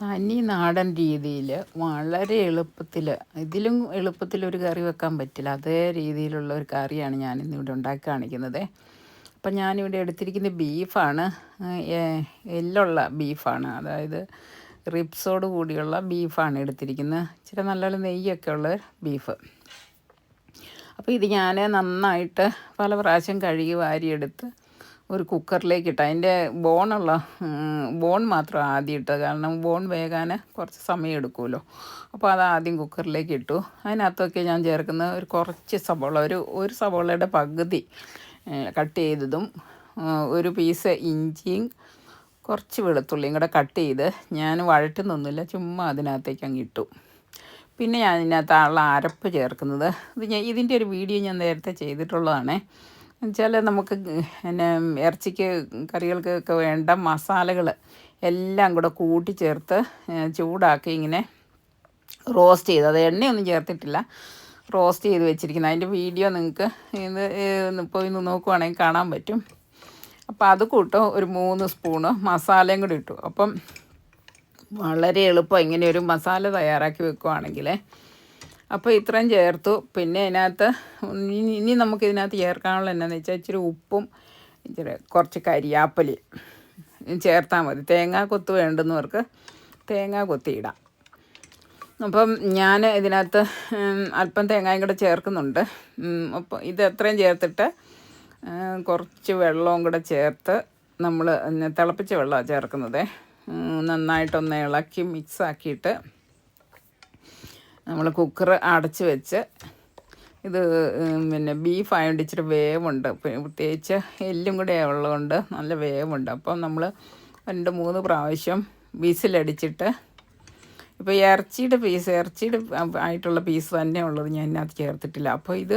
തനി നാടൻ രീതിയിൽ വളരെ എളുപ്പത്തിൽ ഇതിലും എളുപ്പത്തിൽ ഒരു കറി വെക്കാൻ പറ്റില്ല. അതേ രീതിയിലുള്ള ഒരു കറിയാണ് ഞാൻ ഇന്നിവിടെ ഉണ്ടാക്കി കാണിക്കുന്നത്. അപ്പം ഞാനിവിടെ എടുത്തിരിക്കുന്ന ബീഫാണ് എല്ലുള്ള ബീഫാണ്. അതായത് റിബ്സോട് കൂടിയുള്ള ബീഫാണ് എടുത്തിരിക്കുന്നത്. ഇച്ചിരി നല്ല നെയ്യൊക്കെ ഉള്ള ബീഫ്. അപ്പോൾ ഇത് ഞാൻ നന്നായിട്ട് പല പ്രാവശ്യം കഴുകി വാരിയെടുത്ത് ഒരു കുക്കറിലേക്ക് ഇട്ട് അതിന്റെ ബോണുള്ള ബോൺ മാത്രം ആദ്യം ഇട്ടത് കാരണം ബോൺ വേകാൻ കുറച്ച് സമയം എടുക്കുമല്ലോ. അപ്പോൾ അത് ആദ്യം കുക്കറിലേക്ക് ഇട്ടു അതിനകത്തൊക്കെ ഞാൻ ചേർക്കുന്ന ഒരു കുറച്ച് സബോള ഒരു ഒരു സബോളയുടെ പകുതി കട്ട് ചെയ്തതും ഒരു പീസ് ഇഞ്ചിയും കുറച്ച് വെളുത്തുള്ളിയും കൂടെ കട്ട് ചെയ്ത് ഞാൻ വഴറ്റുന്നൊന്നുമില്ല ചുമ്മാ അതിനകത്തേക്ക് അങ്ങ് ഇട്ടു. പിന്നെ ഞാൻ ഇതിനകത്ത് അരപ്പ് ചേർക്കുന്നത് ഇത് ഞാൻ ഇതിന്റെ ഒരു വീഡിയോ ഞാൻ നേരത്തെ ചെയ്തിട്ടുള്ളതാണ്. എന്നുവെച്ചാൽ നമുക്ക് പിന്നെ ഇറച്ചിക്ക് കറികൾക്കൊക്കെ വേണ്ട മസാലകൾ എല്ലാം കൂടെ കൂട്ടിച്ചേർത്ത് ചേർത്ത് ചൂടാക്കി ഇങ്ങനെ റോസ്റ്റ് ചെയ്ത് അത് എണ്ണയൊന്നും ചേർത്തിട്ടില്ല റോസ്റ്റ് ചെയ്ത് വെച്ചിരിക്കുന്നത്. അതിന്റെ വീഡിയോ നിങ്ങൾക്ക് ഇത് പോയി നോക്കുവാണെങ്കിൽ കാണാൻ പറ്റും. അപ്പോൾ അത് കൂട്ടും ഒരു മൂന്ന് സ്പൂണ് മസാലയും കൂടി ഇട്ടു. അപ്പം വളരെ എളുപ്പം ഇങ്ങനെ ഒരു മസാല തയ്യാറാക്കി വെക്കുവാണെങ്കിൽ അപ്പോൾ ഇത്രയും ചേർത്തു. പിന്നെ ഇതിനകത്ത് ഇനി നമുക്ക് ഇതിനകത്ത് ചേർക്കാനുള്ള എന്നാന്ന് വെച്ചാൽ ഇച്ചിരി ഉപ്പും ഇച്ചിരി കുറച്ച് കരിയാപ്പലി ചേർത്താൽ മതി. തേങ്ങാ കൊത്ത് വേണ്ടുന്നവർക്ക് തേങ്ങാ കൊത്തിയിടാം അപ്പം ഞാൻ ഇതിനകത്ത് അല്പം തേങ്ങയും കൂടെ ചേർക്കുന്നുണ്ട്. അപ്പം അപ്പോൾ ഇത് എത്രയും ചേർത്തിട്ട് കുറച്ച് വെള്ളവും കൂടെ ചേർത്ത് നമ്മൾ തിളപ്പിച്ച വെള്ളമാണ് ചേർക്കുന്നത്. നന്നായിട്ടൊന്ന് ഇളക്കി മിക്സ് ആക്കിയിട്ട് നമ്മൾ കുക്കർ അടച്ച് വെച്ച് ഇത് പിന്നെ ബീഫ് ആയതുകൊണ്ട് ഇച്ചിരി വേവുണ്ട്. പ്രത്യേകിച്ച് എല്ലും കൂടെ ഉള്ളതുകൊണ്ട് നല്ല വേവുണ്ട്. അപ്പം നമ്മൾ രണ്ട് മൂന്ന് പ്രാവശ്യം വിസിലടിച്ചിട്ട് ഇപ്പോൾ ഇറച്ചിയുടെ പീസ് ഇറച്ചിയുടെ ആയിട്ടുള്ള പീസ് തന്നെ ഉള്ളത് ഞാൻ ഇതിനകത്ത് ചേർത്തിട്ടില്ല. അപ്പോൾ ഇത്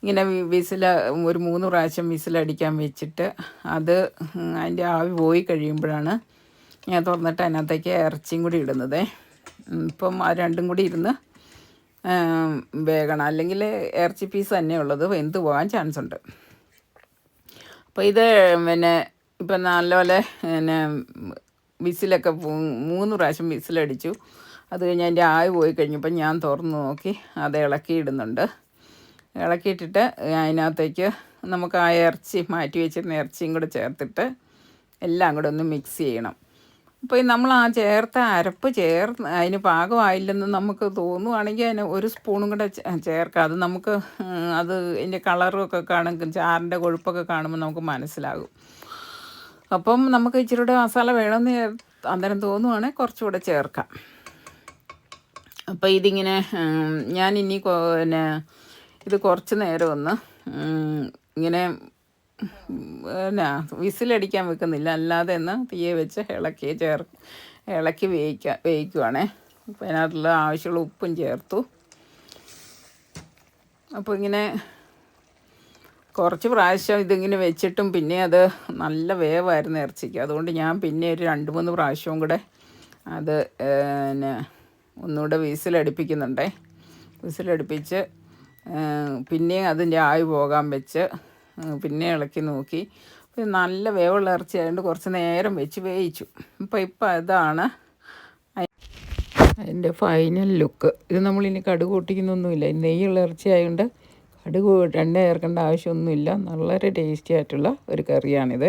ഇങ്ങനെ വിസിൽ ഒരു മൂന്ന് പ്രാവശ്യം വിസിലടിക്കാൻ വെച്ചിട്ട് അത് അതിന്റെ ആവി പോയി കഴിയുമ്പോഴാണ് ഞാൻ തുറന്നിട്ട് അതിനകത്തേക്ക് ഇറച്ചിയും കൂടി ഇടുന്നത്. ഇപ്പം ആ രണ്ടും കൂടി ഇരുന്ന് വേകണം. അല്ലെങ്കിൽ ഇറച്ചി പീസ് തന്നെ ഉള്ളത്. വെന്ത് പോകാൻ ചാൻസ് ഉണ്ട്? അപ്പോൾ ഇത് പിന്നെ ഇപ്പം നല്ലപോലെ പിന്നെ വിസിലൊക്കെ മൂന്ന് പ്രാവശ്യം വിസിലടിച്ചു. അത് കഴിഞ്ഞ് അതിന്റെ ആയി പോയി കഴിഞ്ഞപ്പോൾ ഞാൻ തുറന്ന് നോക്കി. അത് ഇളക്കിയിടുന്നുണ്ട് ഇളക്കിയിട്ടിട്ട് അതിനകത്തേക്ക് നമുക്ക് ആ ഇറച്ചി മാറ്റി വെച്ചിരുന്ന ഇറച്ചിയും കൂടെ ചേർത്തിട്ട് എല്ലാം കൂടെ ഒന്ന് മിക്സ് ചെയ്യണം. അപ്പോൾ നമ്മൾ ആ ചേർത്ത അരപ്പ് ചേർന്ന് അതിന് പാകമായില്ലെന്ന് നമുക്ക് തോന്നുവാണെങ്കിൽ അതിന് ഒരു സ്പൂണും കൂടെ ചേർക്കാം. അത് നമുക്ക് അത് അതിന്റെ കളറും ഒക്കെ കാണും ചാറിന്റെ കൊഴുപ്പൊക്കെ കാണുമ്പോൾ നമുക്ക് മനസ്സിലാകും. അപ്പം നമുക്ക് ഇച്ചിരി കൂടെ മസാല വേണമെന്ന് അന്നേരം തോന്നുവാണെങ്കിൽ കുറച്ചുകൂടെ ചേർക്കാം. അപ്പോൾ ഇതിങ്ങനെ ഞാൻ ഇനി പിന്നെ ഇത് കുറച്ച് നേരം ഒന്ന് ഇങ്ങനെ പിന്നെ വിസിലടിക്കാൻ വെക്കുന്നില്ല. അല്ലാതെ ഒന്ന് തീയെ വെച്ച് ഇളക്കി ചേർ ഇളക്കി വേവിക്കുക വേവിക്കുവാണേ. അപ്പോൾ അതിനകത്തുള്ള ആവശ്യമുള്ള ഉപ്പും ചേർത്തു. അപ്പോൾ ഇങ്ങനെ കുറച്ച് പ്രാവശ്യം ഇതിങ്ങനെ വെച്ചിട്ടും പിന്നെ അത് നല്ല വേവായിരുന്നു ഇറച്ചിക്ക്. അതുകൊണ്ട് ഞാൻ പിന്നെ ഒരു രണ്ട് മൂന്ന് പ്രാവശ്യവും കൂടെ അത് പിന്നെ ഒന്നുകൂടെ വിസിലടിപ്പിക്കുന്നുണ്ടേ. വിസിലടിപ്പിച്ച് പിന്നെയും അതിന്റെ ആയി പോകാൻ വെച്ച് പിന്നെ ഇളക്കി നോക്കി. നല്ല വേവുള്ള ഇറച്ചി ആയതുകൊണ്ട് കുറച്ച് നേരം വെച്ച് വേവിച്ചു. അപ്പോൾ ഇപ്പം അതാണ് അതിന്റെ ഫൈനൽ ലുക്ക് ഇത് നമ്മളിനി കടുക് പൊട്ടിക്കുന്നൊന്നുമില്ല നെയ്യുള്ള ഇറച്ചി ആയതുകൊണ്ട് കടുക് എണ്ണ ചേർക്കേണ്ട ആവശ്യമൊന്നുമില്ല. വളരെ ടേസ്റ്റി ആയിട്ടുള്ള ഒരു കറിയാണിത്.